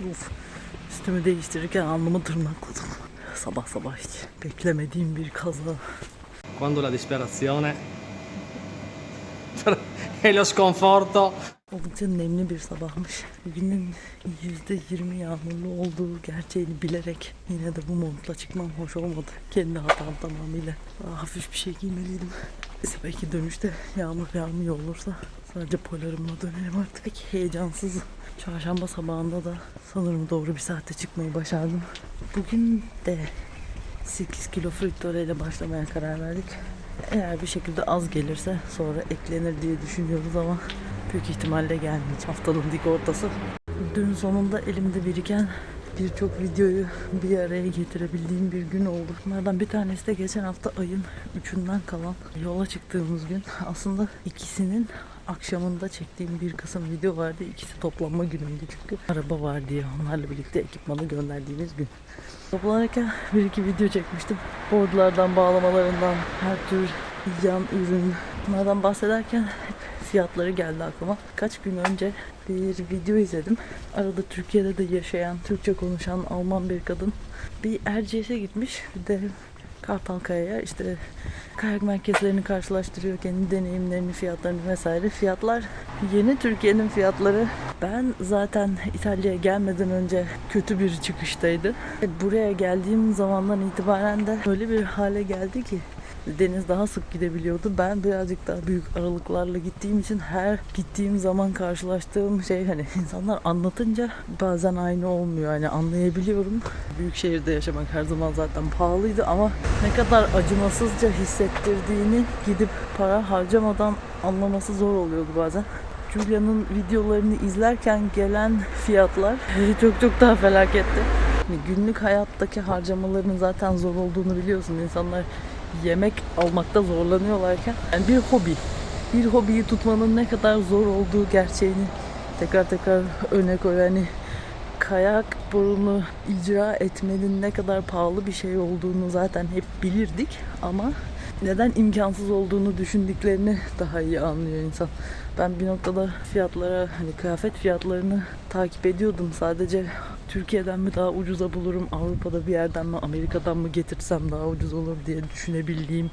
Uf. Üstümü değiştirirken alnımı tırnakladım. Sabah sabah hiç beklemediğim bir kaza. Quando la disperazione e lo sconforto Oldukça nemli bir sabahmış. Bugünün %20 yağmurlu olduğu gerçeğini bilerek yine de bu montla çıkmam hoş olmadı. Kendi hatam tamamıyla. Daha hafif bir şey giymeliydim. Neyse belki dönüşte yağmur yağmıyor olursa sadece polarımla dönerim artık. Pek heyecansız. Çarşamba sabahında da sanırım doğru bir saatte çıkmayı başardım. Bugün de 8 kilo frittore ile başlamaya karar verdik. Eğer bir şekilde az gelirse sonra eklenir diye düşünüyoruz ama büyük ihtimalle gelmeyecek. Haftanın dik ortası. Dün sonunda elimde biriken birçok videoyu bir araya getirebildiğim bir gün oldu. Bunlardan bir tanesi de geçen hafta ayın 3'ünden kalan yola çıktığımız gün. Aslında ikisinin akşamında çektiğim bir kısım video vardı. İkisi toplanma günüydü çünkü araba var diye onlarla birlikte ekipmanı gönderdiğimiz gün. Toplanırken bir iki video çekmiştim. Boardlardan, bağlamalarından, her tür yan ürün bunlardan bahsederken fiyatları geldi aklıma. Kaç gün önce bir video izledim. Arada Türkiye'de de yaşayan, Türkçe konuşan Alman bir kadın bir Erciyes'e gitmiş. Bir de Kartalkaya'ya işte kayak merkezlerini karşılaştırıyor. Kendi deneyimlerini, fiyatlarını vesaire. Fiyatlar yeni Türkiye'nin fiyatları. Ben zaten İtalya'ya gelmeden önce kötü bir çıkıştaydı. Buraya geldiğim zamandan itibaren de öyle bir hale geldi ki deniz daha sık gidebiliyordu. Ben birazcık daha büyük aralıklarla gittiğim için her gittiğim zaman karşılaştığım şey hani insanlar anlatınca bazen aynı olmuyor. Yani anlayabiliyorum. Büyük şehirde yaşamak her zaman zaten pahalıydı ama ne kadar acımasızca hissettirdiğini gidip para harcamadan anlaması zor oluyordu bazen. Julia'nın videolarını izlerken gelen fiyatlar çok çok daha felaketti. Hani Günlük hayattaki harcamaların zaten zor olduğunu biliyorsun. İnsanlar yemek almakta zorlanıyorlarken yani bir hobi, bir hobiyi tutmanın ne kadar zor olduğu gerçeğini tekrar tekrar öne koy. Yani kayak sporunu icra etmenin ne kadar pahalı bir şey olduğunu zaten hep bilirdik ama neden imkansız olduğunu düşündüklerini daha iyi anlıyor insan. Ben bir noktada fiyatlara hani kıyafet fiyatlarını takip ediyordum. Sadece Türkiye'den mi daha ucuza bulurum, Avrupa'da bir yerden mi, Amerika'dan mı getirsem daha ucuz olur diye düşünebildiğim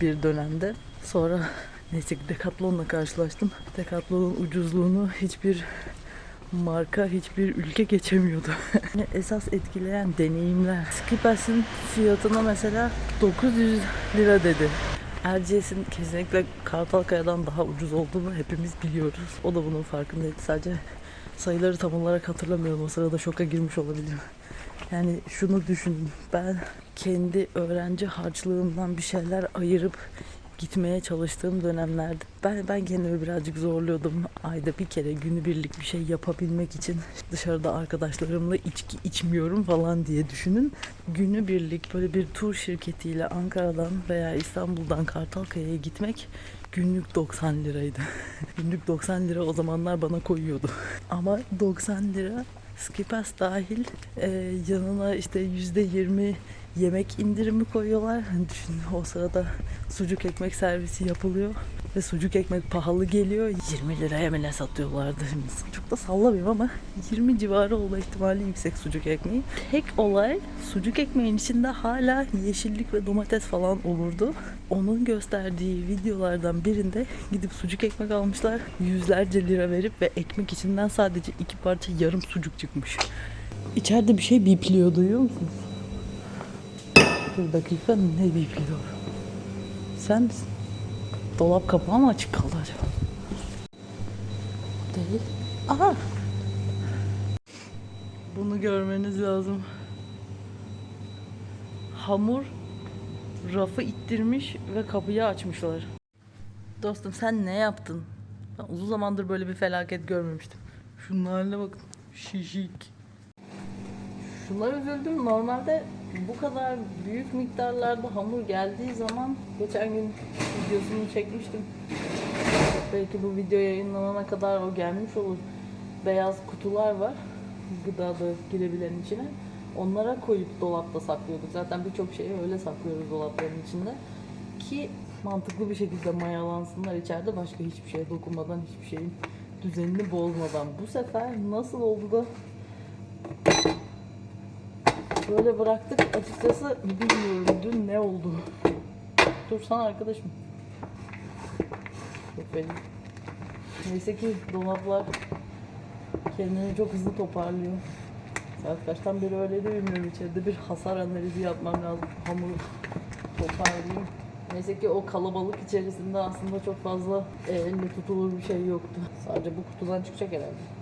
bir dönemde. Sonra neyse ki Decathlon'la karşılaştım. Decathlon'un ucuzluğunu hiçbir marka hiçbir ülke geçemiyordu. Esas etkileyen deneyimler. Skippers'in fiyatına mesela 900 lira dedi. Erciyes'in kesinlikle Kartalkaya'dan daha ucuz olduğunu hepimiz biliyoruz. O da bunun farkındaydı. Sadece sayıları tam olarak hatırlamıyorum. O sırada şoka girmiş olabilirim. Yani şunu düşünün. Ben kendi öğrenci harçlığımdan bir şeyler ayırıp gitmeye çalıştığım dönemlerde ben ben kendimi birazcık zorluyordum. Ayda bir kere günübirlik bir şey yapabilmek için dışarıda arkadaşlarımla içki içmiyorum falan diye düşünün. Günübirlik böyle bir tur şirketiyle Ankara'dan veya İstanbul'dan Kartalkaya'ya gitmek günlük 90 liraydı. günlük 90 lira o zamanlar bana koyuyordu. Ama 90 lira Skipas dahil e, yanına işte %20 yemek indirimi koyuyorlar. Hani düşün o sırada sucuk ekmek servisi yapılıyor ve sucuk ekmek pahalı geliyor. 20 liraya ne satıyorlardı? Çok da sallamayayım ama 20 civarı olma ihtimali yüksek sucuk ekmeği. Tek olay sucuk ekmeğin içinde hala yeşillik ve domates falan olurdu. Onun gösterdiği videolardan birinde gidip sucuk ekmek almışlar. Yüzlerce lira verip ve ekmek içinden sadece iki parça yarım sucuk çıkmış. İçeride bir şey bipliyor duyuyor musun? Bir dakika ne bipliyor? Sen? Dolap kapağı mı açık kaldı acaba? Değil. Aha! Bunu görmeniz lazım. Hamur rafı ittirmiş ve kapıyı açmışlar. Dostum sen ne yaptın? Ben uzun zamandır böyle bir felaket görmemiştim. Şunun haline bakın. Şişik. Şuna üzüldüm. Normalde bu kadar büyük miktarlarda hamur geldiği zaman geçen gün videosunu çekmiştim. Belki bu video yayınlanana kadar o gelmiş olur. Beyaz kutular var. Gıda da girebilen içine. Onlara koyup dolapta saklıyorduk. Zaten birçok şeyi öyle saklıyoruz dolapların içinde. Ki mantıklı bir şekilde mayalansınlar içeride başka hiçbir şeye dokunmadan hiçbir şeyin düzenini bozmadan. Bu sefer nasıl oldu da Böyle bıraktık açıkçası bilmiyorum dün ne oldu. Dursana arkadaşım. Çok fena. Neyse ki dolaplar kendini çok hızlı toparlıyor. Saat kaçtan beri öyle de bilmiyorum. İçeride bir hasar analizi yapmam lazım. Hamuru toparlayayım. Neyse ki o kalabalık içerisinde aslında çok fazla e, elle tutulur bir şey yoktu. Sadece bu kutudan çıkacak herhalde.